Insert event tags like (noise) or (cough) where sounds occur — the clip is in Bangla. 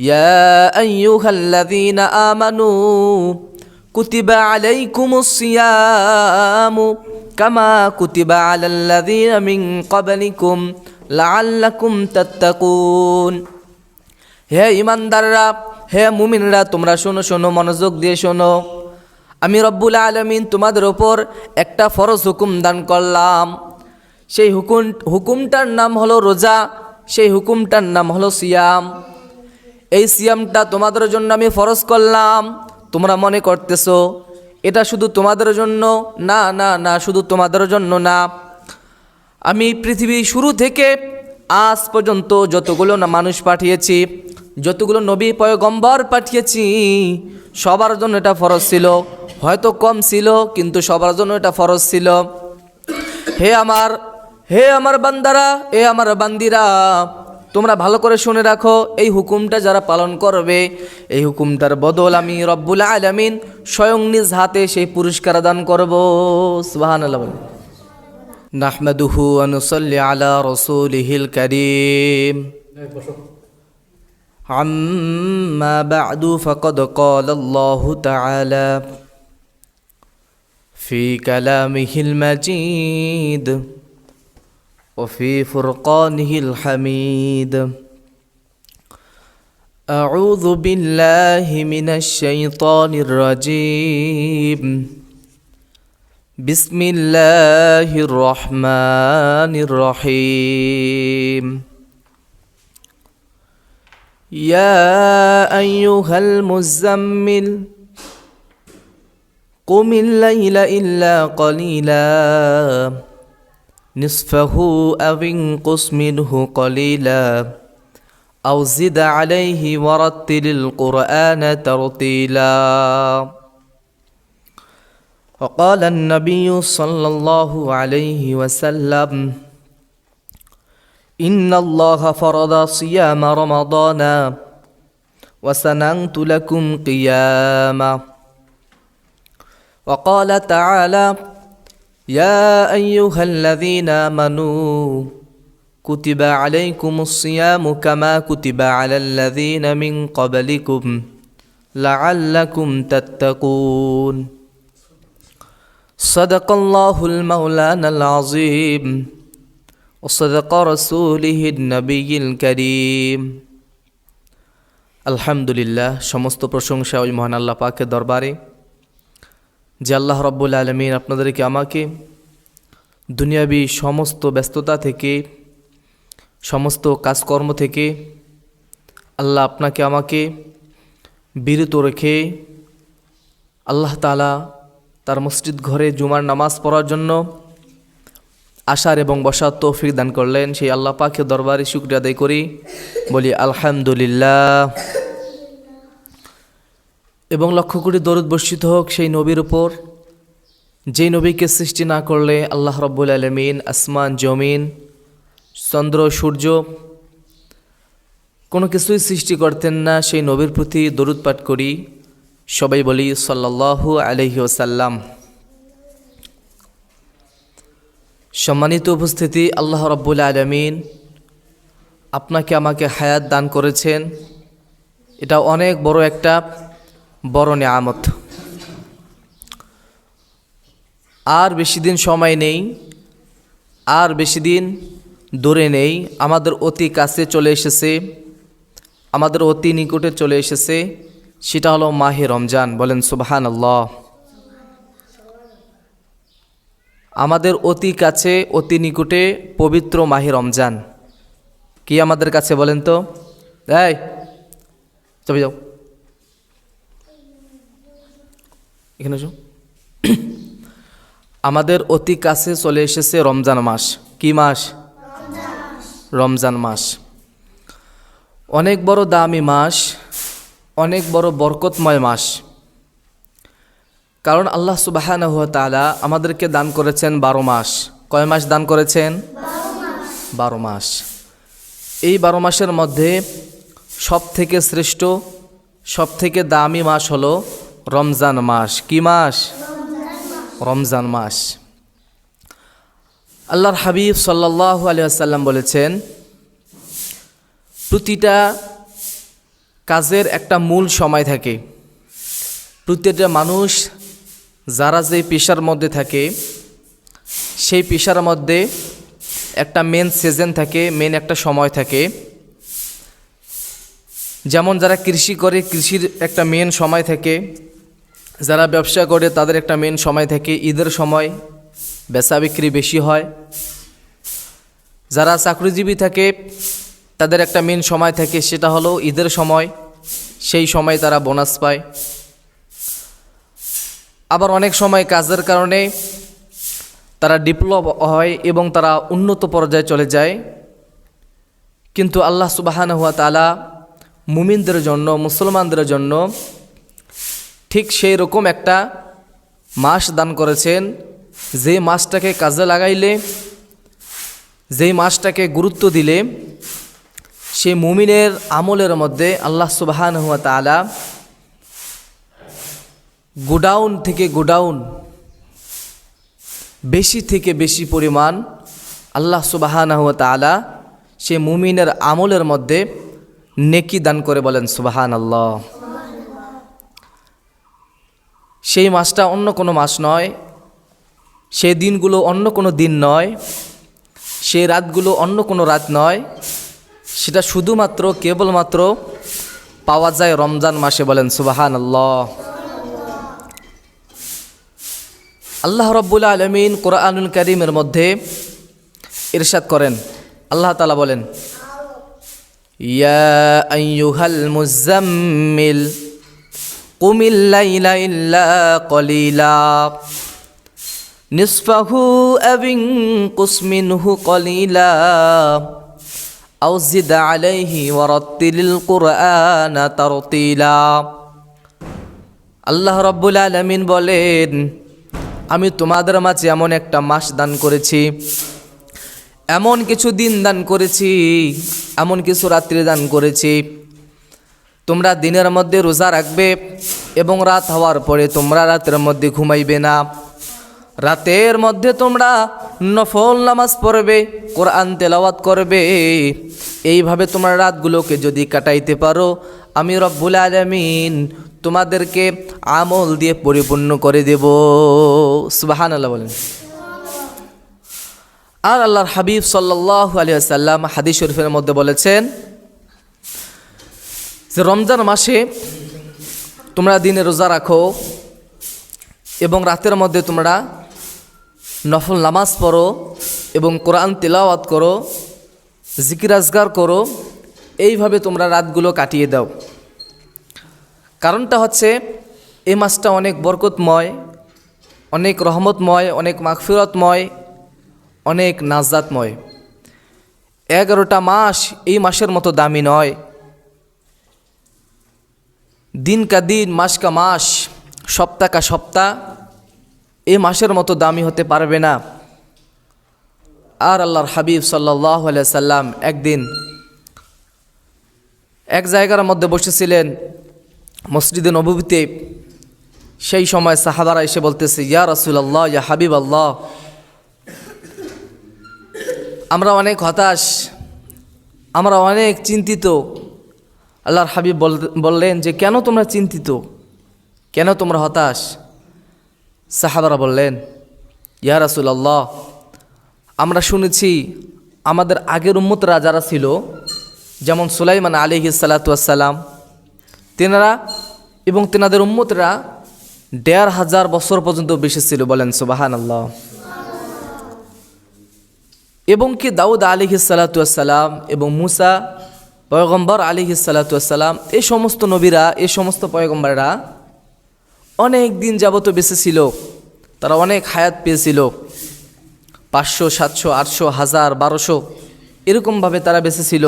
يا أيها الذين آمنوا كتب عليكم الصيام كما كتب على الذين من قبلكم لعلكم تتقون হে ইমানদাররা হে মুমিনরা তোমরা শোনো শোনো মনোযোগ দিয়ে শোনো আমি রব্বুল আলমিন তোমাদের ওপর একটা ফরজ হুকুম দান করলাম সেই হুকুম হুকুমটার নাম হলো রোজা সেই হুকুমটার নাম হলো সিয়াম এই সিয়ামটা তোমাদের জন্য আমি ফরজ করলাম। তোমরা মনে করতেছো, এটা শুধু তোমাদের জন্য? না না না, শুধু তোমাদের জন্য না। আমি পৃথিবী শুরু থেকে আজ পর্যন্ত যতগুলো না মানুষ পাঠিয়েছি, যতগুলো নবী পয়গম্বর পাঠিয়েছি, সবার জন্য এটা ফরজ ছিল। হয়তো কম ছিল, কিন্তু সবার জন্য এটা ফরজ ছিল। হে আমার হে আমার বান্দারা, হে আমার বান্দিরা তোমরা ভালো করে শুনে রাখো এই হুকুমটা যারা পালন করবে এই হুকুমটার বদল আমি রব্বুল আলামিন স্বয়ং নিজ হাতে সেই পুরস্কার দান করবো সুবাহান আল্লাহ বলেন। نحمده ونصلي على رسوله الكريم عما بعد فقد قال الله تعالى في كلامه المجيد وفي فرقانه الحميد. أعوذ بالله من الشيطان الرجيم. بسم الله الرحمن الرحيم. يا أيها المزمل قم الليل إلا قليلا. نصفه أو انقص منه قليلا. أو زد عليه ورتل القرآن ترتيلا. وقال النبي صلى الله عليه وسلم إن الله فرض صيام رمضان وسننت لكم قياما. وقال تعالى يا أيها الذين آمنوا كتب عليكم الصيام كما كتب على الذين من قبلكم لعلكم تتقون صدق الله المولانا العظيم وصدق رسوله النبي الكريم আলহামদুলিল্লাহ সমস্ত প্রশংসা ওই মহান আল্লাহ পাকের দরবারে যে আল্লাহ রব্বুল আলমিন আপনাদেরকে আমাকে দুনিয়াবি সমস্ত ব্যস্ততা থেকে, সমস্ত কাজকর্ম থেকে আল্লাহ আপনাকে আমাকে বিরত রেখে আল্লাহ তালা তার মসজিদ ঘরে জুমার নামাজ পড়ার জন্য আসার এবং বসার তৌফিক দান করলেন। সেই আল্লাহ পাকে দরবারে শুক্রিয়া আদায় করি। বলি, আলহামদুলিল্লাহ। এবং লক্ষ্য করি দরুদ বর্ষিত হোক সেই নবীর উপর। যেই নবীকে সৃষ্টি না করলে আল্লাহ রব্বুল আলমিন আসমান, জমিন, চন্দ্র, সূর্য কোনো কিছুই সৃষ্টি করতেন না। সেই নবীর প্রতি দরুদ পাঠ করি, সবাই বলি সাল্লাল্লাহু আলহি ওসাল্লাম সম্মানিত উপস্থিতি, আল্লাহ রব্বুল আলমিন আপনাকে আমাকে হায়াত দান করেছেন। এটা অনেক বড় একটা বড় নেয়ামত। আর বেশি দিন সময় নেই, আর বেশি দিন দূরে নেই। আমাদের অতি কাছে চলে এসেছে, আমাদের অতি নিকটে চলে এসেছে। সেটা হলো মাহে রমজান, বলেন সুবাহান আল্লাহ আমাদের অতি কাছে, অতি নিকটে পবিত্র মাহে রমজান। কি আমাদের কাছে বলেন তো? এই, চলে যাও। এখানে এসো (clears throat) আমাদের অতি কাছে চলে এসেছে রমজান মাস। কি মাস? রমজান মাস। অনেক বড় দামি মাস, অনেক বড় বরকতময় মাস। কারণ আল্লাহ সুবাহান তালা আমাদেরকে দান করেছেন বারো মাস। কয় মাস দান করেছেন? বারো মাস। এই বারো মাসের মধ্যে সব থেকে শ্রেষ্ঠ সব থেকে দামি মাস হলো রমজান মাস, কি মাস? রমজান মাস। আল্লাহর হাবিব সাল্লাহ আলিয়াল্লাম বলেছেন, প্রতিটা কাজের একটা মূল সময় থাকে। প্রতিটা মানুষ যারা যে পেশার মধ্যে থাকে, সেই পেশার মধ্যে একটা মেন সিজন থাকে মেন একটা সময় থাকে। যেমন যারা কৃষি করে, কৃষির একটা মেন সময় থাকে যারা ব্যবসা করে, তাদের একটা মেন সময় থাকে ঈদের সময়, বেচা বিক্রি বেশি হয়। যারা চাকরিজীবী থাকে, তাদের একটা মেন সময় থাকে, সেটা হলো ঈদের সময়, সেই সময় তারা বোনাস পায়। আবার অনেক সময় কাজের কারণে তারা ডিপ্লব হয় এবং তারা উন্নত পর্যায়ে চলে যায়। কিন্তু আল্লাহ সুবাহান হুয়া তালা মুমিনদের জন্য, মুসলমানদের জন্য ঠিক সেই রকম একটা মাস দান করেছেন। যে মাসটাকে কাজে লাগাইলে যেই মাসটাকে গুরুত্ব দিলে, সে মুমিনের আমলের মধ্যে আল্লাহ সুবাহান হুয়া তালা গোডাউন থেকে গোডাউন, বেশি থেকে বেশি পরিমাণ আল্লাহ সুবাহানা হুয়া তালা সে মুমিনের আমলের মধ্যে নেকি দান করে বলেন সুবাহান আল্লাহ সেই মাসটা অন্য কোনো মাস নয়। সেই দিনগুলো অন্য কোনো দিন নয়। সেই রাতগুলো অন্য কোনো রাত নয়। সেটা শুধুমাত্র, কেবলমাত্র পাওয়া যায় রমজান মাসে বলেন সুবাহান আল্লাহ আল্লাহ রব্বুল আলমিন কোরআনুল করিমের মধ্যে ইরশাদ করেন। আল্লাহ তালা বলেন, ইয়া আইয়ুহাল মুজাম্মিল কুমিল্লা কলিলা। কলিলা। আলাইহি আল্লাহ রব্বুল আলমিন বলেন, আমি তোমাদের মাঝে এমন একটা মাস দান করেছি, এমন কিছু দিন দান করেছি, এমন কিছু রাত্রি দান করেছি। তোমরা দিনের মধ্যে রোজা রাখবে এবং রাত হওয়ার পরে তোমরা রাতের মধ্যে ঘুমাইবে না। রাতের মধ্যে তোমরা নফল নামাজ পড়বে, কোরআন তেলাওয়াত করবে। এইভাবে তোমরা রাতগুলোকে যদি কাটাইতে পারো, আমি রব্বুল আলমিন তোমাদেরকে আমল দিয়ে পরিপূর্ণ করে দেব। সুবাহান আল্লাহ বলেন। আর আল্লাহর হাবিব সাল্লাহ আলিয়া সাল্লাম হাদিস শরীফের মধ্যে বলেছেন যে রমজান মাসে তোমরা দিনে রোজা রাখো এবং রাতের মধ্যে তোমরা নফল নামাজ পড়ো এবং কোরআন তেলাওয়াত করো জিকিরাজগার করো, এইভাবে তোমরা রাতগুলো কাটিয়ে দাও। কারণটা হচ্ছে এই মাসটা অনেক বরকতময়, অনেক রহমতময়, অনেক মাগফিরতময়, অনেক নাজাতময় এগারোটা মাস এই মাসের মতো দামি নয়। দিন কা দিন, মাস কা মাস, সপ্তাহ কা সপ্তাহ, এ মাসের মতো দামি হতে পারবে না। আর আল্লাহর হাবিব সাল্লাহ সাল্লাম একদিন এক জায়গার মধ্যে বসেছিলেন মসজিদে নবীতে সেই সময় সাহাবারা এসে বলতেছে, ইয়া রসুল্লাহ ইয়া হাবিব আল্লাহ আমরা অনেক হতাশ, আমরা অনেক চিন্তিত আল্লাহর হাবিব বললেন যে, কেন তোমরা চিন্তিত? কেন তোমরা হতাশ? সাহাবারা বললেন, ইয়া রাসুলাল্লাহ, আমরা শুনেছি আমাদের আগের উম্মতরা যারা ছিল, যেমন সুলাইমান আলিহি সালাতাম তেনারা এবং তেনাদের উম্মতরা দেড় হাজার বছর পর্যন্ত বেশি ছিল বলেন সুবাহান আল্লাহ এবং কি দাউদ আলিহি সালাতাম এবং মুসা পয়গম্বর আলী হিসালাতাম এই সমস্ত নবীরা এ সমস্ত পয়গম্বররা অনেক দিন যাবত বেঁচে ছিল। তারা অনেক হায়াত পেয়েছিল। পাঁচশো, সাতশো, আটশো, হাজার, বারোশো এরকমভাবে তারা বেঁচে ছিল।